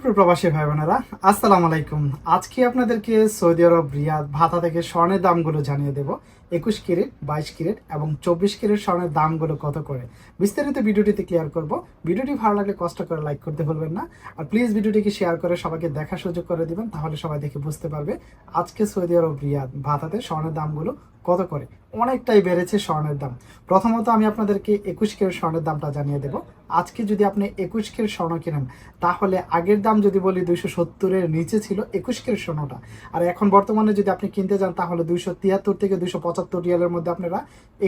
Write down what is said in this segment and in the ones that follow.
প্রবাসী ভাই বোনেরা আসসালামু আলাইকুম। আজকে আপনাদেরকে সৌদি আরব, রিয়াদ, ভাতা থেকে স্বর্ণের দামগুলো জানিয়ে দেব। একুশ ক্যারেট, বাইশ ক্যারেট এবং চব্বিশ ক্যারেট স্বর্ণের দামগুলো কত করে? বিস্তারিত ভিডিওটিতে ক্লিয়ার করব। ভিডিওটি ভালো লাগলে কষ্ট করে লাইক করতে ভুলবেন না। আর প্লিজ ভিডিওটিকে শেয়ার করে সবাইকে দেখার সুযোগ করে দিবেন, তাহলে সবাই দেখে বুঝতে পারবে। আজকে সৌদি আরব, রিয়াদ, ভাতাতে স্বর্ণের দামগুলো কত করে? অনেকটাই বেড়েছে স্বর্ণের দাম। প্রথমত আমি আপনাদেরকে একুশ কের স্বর্ণের দামটা জানিয়ে দেব। আজকে যদি আপনি একুশ কের স্বর্ণ কেনেন, তাহলে আগের দাম যদি বলি দুইশো সত্তরের নিচে ছিল একুশ কের স্বর্ণটা। আর এখন বর্তমানে যদি আপনি কিনতে যান, তাহলে দুইশো তিয়াত্তর থেকে দুইশো পঁচাত্তর রিয়ালের মধ্যে আপনারা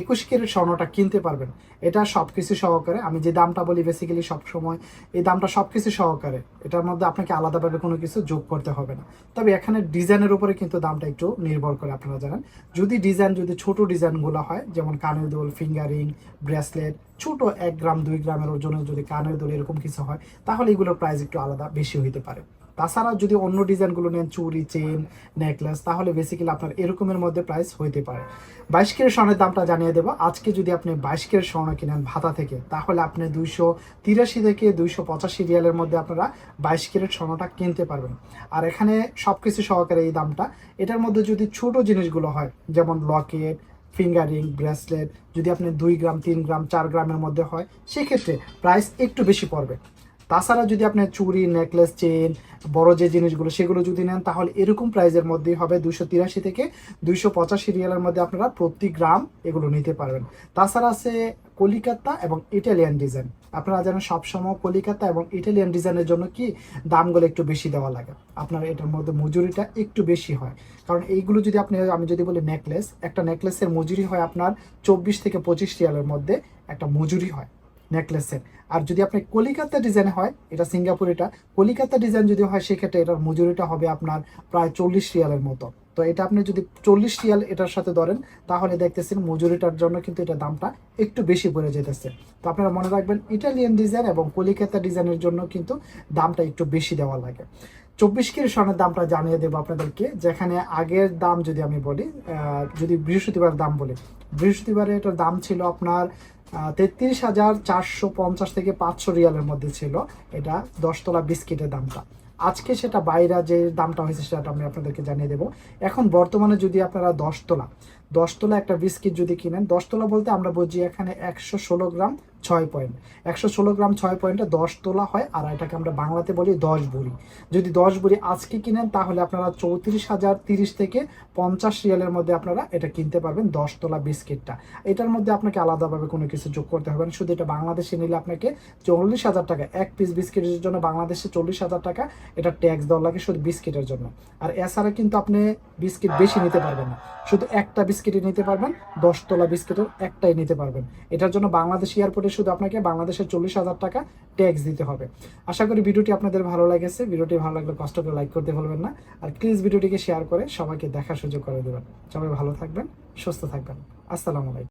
একুশ কের স্বর্ণটা কিনতে পারবেন। এটা সব কিছু সহকারে আমি যে দামটা বলি বেসিক্যালি সব সময় এই দামটা সব কিছু সহকারে, এটার মধ্যে আপনাকে আলাদাভাবে কোনো কিছু যোগ করতে হবে না। তবে এখানে ডিজাইনের উপরে কিন্তু দামটা একটু নির্ভর করে আপনারা জানেন। যদি ডিজাইন যদি ছোট ডিজাইনগুলো হয়, যেমন কানের দোল, ফিঙ্গারিং, ব্রেসলেট, ছোট এক গ্রাম, দুই গ্রামের ওজনের যদি কানের দোল এরকম কিছু হয়, তাহলে এগুলোর প্রাইস একটু আলাদা, বেশি হইতে পারে। তাছাড়া যদি অন্য ডিজাইনগুলো নেন, চুড়ি চেন নেকলেস, তাহলে বেসিক্যালি আপনার এরকমের মধ্যে প্রাইস হইতে পারে। বাইশ কের স্বর্ণের দামটা জানিয়ে দেবো। আজকে যদি আপনি বাইশ কের স্বর্ণ কিনেন ভাতা থেকে, তাহলে আপনি দুইশো তিরাশি থেকে দুইশো পঁচাশি রিয়ালের মধ্যে আপনারা বাইশ ক্যারেট স্বর্ণটা কিনতে পারবেন। আর এখানে সব কিছু সহকারে এই দামটা। এটার মধ্যে যদি ছোট জিনিসগুলো হয়, যেমন লকেট, ফিঙ্গারিং, ব্রেসলেট, যদি আপনি দুই গ্রাম, তিন গ্রাম, চার গ্রামের মধ্যে হয়, সেক্ষেত্রে প্রাইস একটু বেশি পড়বে। তাছাড়া যদি আপনি চুড়ি নেকলেস চেন বড় যে জিনিসগুলো, সেগুলো যদি নেন, তাহলে এরকম প্রাইজের মধ্যেই হবে দুইশো তিরাশি থেকে দুইশো পঁচাশি রিয়ালের মধ্যে আপনারা প্রতি গ্রাম এগুলো নিতে পারবেন। তাছাড়া আছে কলিকাতা এবং ইটালিয়ান ডিজাইন আপনারা জানেন সবসময় কলিকাতা এবং ইটালিয়ান ডিজাইনের জন্য কি দামগুলো একটু বেশি দেওয়া লাগে। আপনার এটার মধ্যে মজুরিটা একটু বেশি হয়। কারণ এইগুলো যদি আপনি, আমি যদি বলি নেকলেস একটা নেকলেসের মজুরি হয় আপনার চব্বিশ থেকে পঁচিশ রিয়ালের মধ্যে একটা মজুরি হয়। নেকলেসের। আর যদি আপনি কলিকাতা ডিজাইন হয়, এটা সিঙ্গাপুর এটা, কলিকাতা ডিজাইন যদি হয়, সেক্ষেত্রে এটার মজুরিটা হবে আপনার প্রায় চল্লিশ রিয়ালের মতো। তো এটা আপনি যদি চল্লিশ রিয়াল এটার সাথে ধরেন, তাহলে দেখতেছেন মজুরিটার জন্য কিন্তু এটা দামটা একটু বেশি পড়ে যেতেছে তো আপনারা মনে রাখবেন, ইটালিয়ান ডিজাইন এবং কলিকাতা ডিজাইনের জন্য কিন্তু দামটা একটু বেশি দেওয়া লাগে। চব্বিশ কেজি স্বর্ণের দামটা জানিয়ে দেবো আপনাদেরকে, যেখানে আগের দাম যদি আমি বলি যদি বৃহস্পতিবার দাম বলি, বৃহস্পতিবারে এটার দাম ছিল আপনার তেত্রিশ হাজার চারশো পঞ্চাশ থেকে পাঁচশো রিয়ালের মধ্যে ছিল, এটা দশতলা বিস্কিটের দামটা। আজকে সেটা বাইরা যে দামটা হয়েছে সেটা আমি আপনাদেরকে জানিয়ে দেবো। এখন বর্তমানে যদি আপনারা দশতলা দশতলা একটা বিস্কিট যদি কিনেন, দশতলা বলতে আমরা বুঝি এখানে একশো ষোলো গ্রাম ছয় পয়েন্ট একশো ষোলো গ্রাম ছয় পয়েন্টে দশ তোলা হয়, আর এটাকে আমরা বাংলাতে বলি দশ বুড়ি যদি দশ বুড়ি আজকে কিনেন, তাহলে আপনারা চৌত্রিশ হাজার তিরিশ থেকে পঞ্চাশ রিয়ালের মধ্যে আপনারা এটা কিনতে পারবেন দশ তোলা বিস্কিটটা। এটার মধ্যে আপনাকে আলাদাভাবে কোনো কিছু যোগ করতে হবে না, শুধু এটা বাংলাদেশে নিলে আপনাকে চল্লিশ হাজার টাকা, এক পিস বিস্কিটের জন্য বাংলাদেশে চল্লিশ হাজার টাকা, এটা ট্যাক্স দেওয়া লাগে শুধু বিস্কিটের জন্য। আর এছাড়া কিন্তু আপনি বিস্কিট বেশি নিতে পারবেন না, শুধু একটা বিস্কিটই নিতে পারবেন, দশতলা বিস্কিটের একটাই নিতে পারবেন। এটার জন্য বাংলাদেশ এয়ারপোর্টে শুধু আপনাকে বাংলাদেশের চল্লিশ হাজার টাকা ট্যাক্স দিতে হবে। আশা করি ভিডিওটি আপনাদের ভালো লেগেছে। ভিডিওটি ভালো লাগলে কষ্ট করে লাইক করতে ভুলবেন না। আর প্লিজ ভিডিওটিকে শেয়ার করে সবাইকে দেখার সুযোগ করে দেবেন। সবাই ভালো থাকবেন, সুস্থ থাকবেন। আসসালামু আলাইকুম।